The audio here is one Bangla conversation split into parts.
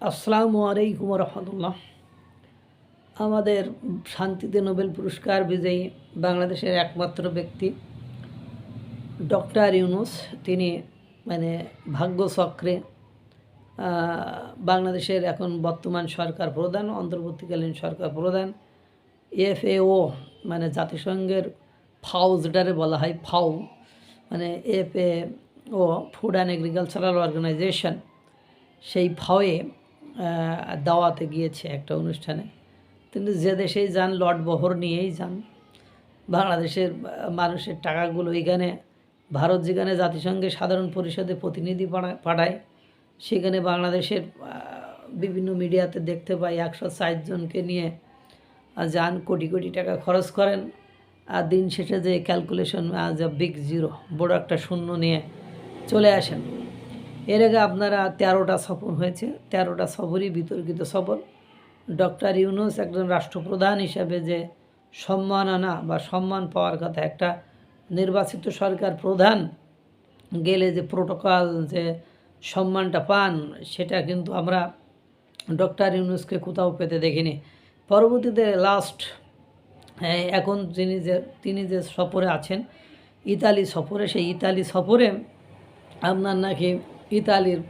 আসসালামু আলাইকুম রহমতুল্লাহ আমাদের শান্তিতে নোবেল পুরস্কার বিজয়ী বাংলাদেশের একমাত্র ব্যক্তি ডক্টর ইউনুস। তিনি মানে ভাগ্যচক্রে বাংলাদেশের এখন বর্তমান সরকার প্রধান, অন্তর্বর্তীকালীন সরকার প্রধান, এফএও মানে জাতিসংঘের ফাও যেটারে বলা হয়, ফাও মানে F A O food and agricultural organisation সেই ফাওয়ে দাওয়াতে গিয়েছে একটা অনুষ্ঠানে। তিনি যে দেশেই যান লট বহর নিয়েই যান। বাংলাদেশের মানুষের টাকাগুলো এখানে, ভারত যেখানে জাতিসংঘের সাধারণ পরিষদে প্রতিনিধি পাঠায়- সেখানে বাংলাদেশের বিভিন্ন মিডিয়াতে দেখতে পাই একশো ষাট জনকে নিয়ে যান, কোটি কোটি টাকা খরচ করেন। আর দিন শেষে যে ক্যালকুলেশন আজ বিগ জিরো বড় একটা শূন্য নিয়ে চলে আসেন। এর আগে আপনারা তেরোটা সফর হয়েছে, তেরোটা সফরই বিতর্কিত সফর। ডক্টর ইউনুস একজন রাষ্ট্রপ্রধান হিসাবে যে সম্মাননা বা সম্মান পাওয়ার কথা একটা নির্বাচিত সরকার প্রধান গেলে যে প্রোটোকল, যে সম্মানটা পান, সেটা কিন্তু আমরা ডক্টর ইউনুসকে কোথাও পেতে দেখিনি। পরবর্তীতে লাস্ট এখন যিনি যে, তিনি যে সফরে আছেন, ইতালি সফরে, সেই ইতালি সফরে আপনার নাকি ইতালির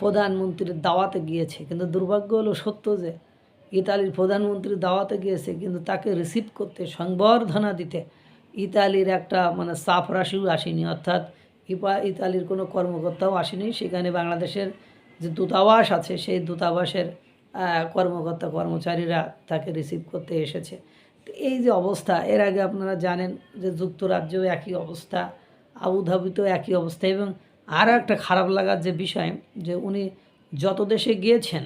প্রধানমন্ত্রীর দাওয়াতে গিয়েছে, কিন্তু দুর্ভাগ্য হলো সত্য যে ইতালির প্রধানমন্ত্রী দাওয়াতে গিয়েছে, কিন্তু তাকে রিসিভ করতে সংবর্ধনা দিতে ইতালির একটা মানে সাফ রাশিও আসেনি। অর্থাৎ ইপা ইতালির কোনো কর্মকর্তাও আসেনি। সেখানে বাংলাদেশের যে দূতাবাস আছে, সেই দূতাবাসের কর্মকর্তা, কর্মচারীরা তাকে রিসিভ করতে এসেছে। এই যে অবস্থা, এর আগে আপনারা জানেন যে যুক্তরাজ্যেও একই অবস্থা, আবুধাবিতেও একই অবস্থা এবং আরও একটা খারাপ লাগার যে বিষয়, যে উনি যত দেশে গিয়েছেন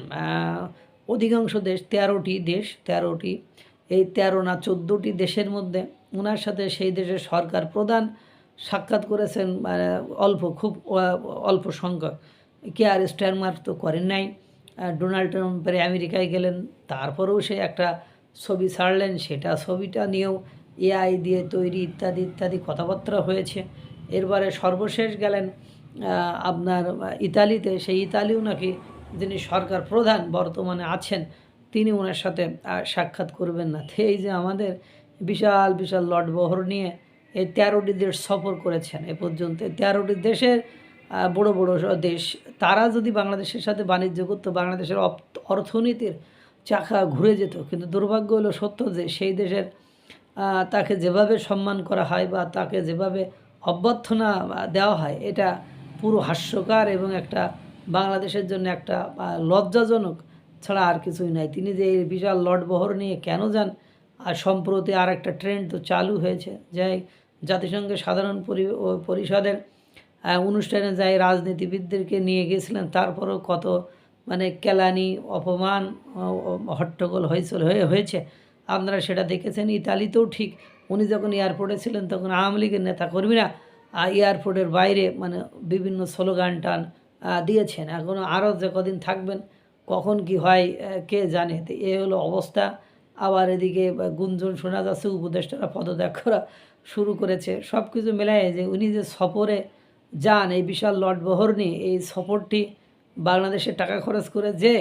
অধিকাংশ দেশ তেরোটি দেশ, তেরোটি, এই তেরো না চোদ্দোটি দেশের মধ্যে ওনার সাথে সেই দেশের সরকার প্রধান সাক্ষাৎ করেছেন মানে অল্প, খুব অল্প সংখ্যক। কে আর স্ট্যারমার্ক তো করেন নাই। ডোনাল্ড ট্রাম্পের আমেরিকায় গেলেন, তারপরেও সে একটা ছবি ছাড়লেন, সেটা ছবিটা নিয়েও এআই দিয়ে তৈরি ইত্যাদি ইত্যাদি কথাবার্তা হয়েছে। এরপরে সর্বশেষ গেলেন আপনার ইতালিতে, সেই ইতালিও নাকি যিনি সরকার প্রধান বর্তমানে আছেন, তিনি ওনার সাথে সাক্ষাৎ করবেন না। এই যে আমাদের বিশাল বিশাল লটবহর নিয়ে এই তেরোটি দেশ সফর করেছেন, এ পর্যন্ত তেরোটি দেশের বড় বড় দেশ, তারা যদি বাংলাদেশের সাথে বাণিজ্য করতো, বাংলাদেশের অর্থনীতির চাকা ঘুরে যেত। কিন্তু দুর্ভাগ্য হলো সত্য যে সেই দেশের তাকে যেভাবে সম্মান করা হয় বা তাকে যেভাবে অভ্যর্থনা দেওয়া হয়, এটা পুরো হাস্যকার এবং একটা বাংলাদেশের জন্য একটা লজ্জাজনক ছাড়া আর কিছুই নাই। তিনি যে এই বিশাল লটবহর নিয়ে কেন যান আর সম্প্রতি আর একটা ট্রেন্ড তো চালু হয়েছে যাই জাতিসংঘের সাধারণ পরিষদের অনুষ্ঠানে যাই রাজনীতিবিদদেরকে নিয়ে গেছিলেন তারপরেও কত মানে কেলানি অপমান হট্টগোল হয়েছিল হয়ে হয়েছে। আপনারা সেটা দেখেছেন। ইতালিতেও ঠিক উনি যখন এয়ারপোর্টে ছিলেন তখন আওয়ামী লীগের নেতা কর্মীরা আহ, এয়ারপোর্টের বাইরে মানে বিভিন্ন স্লোগান টান দিয়েছেন। এখনও আরও যে কদিন থাকবেন, কখন কি হয় কে জানে? তো এ হলো অবস্থা। আবার এদিকে গুঞ্জন শোনা যাচ্ছে, উপদেষ্টারা পদত্যাগ করা শুরু করেছে। সব কিছু মেলায় যে উনি যে সফরে যান, এই বিশাল লটবহর নিয়ে এই সফরটি বাংলাদেশে টাকা খরচ করে যে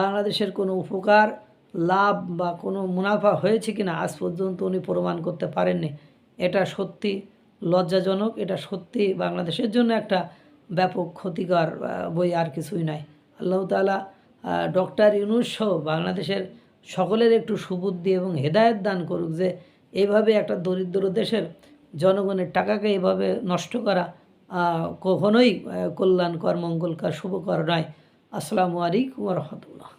বাংলাদেশের কোনো উপকার, লাভ বা কোনো মুনাফা হয়েছে কিনা, আজ পর্যন্ত উনি প্রমাণ করতে পারেননি। এটা সত্যি। লজ্জাজনক, এটা সত্যি বাংলাদেশের জন্য একটা ব্যাপক ক্ষতিকর বই আর কিছুই নয়। আল্লাহ তালা ডক্টর ইউনুস বাংলাদেশের সকলের একটু সুবুদ্ধি এবং হেদায়েত দান করুক যে এইভাবে একটা দরিদ্র দেশের জনগণের টাকাকে এভাবে নষ্ট করা কখনোই কল্যাণকর, মঙ্গলকর, শুভকর নয়। আসসালামু আলাইকুম রহমতুল্লাহ।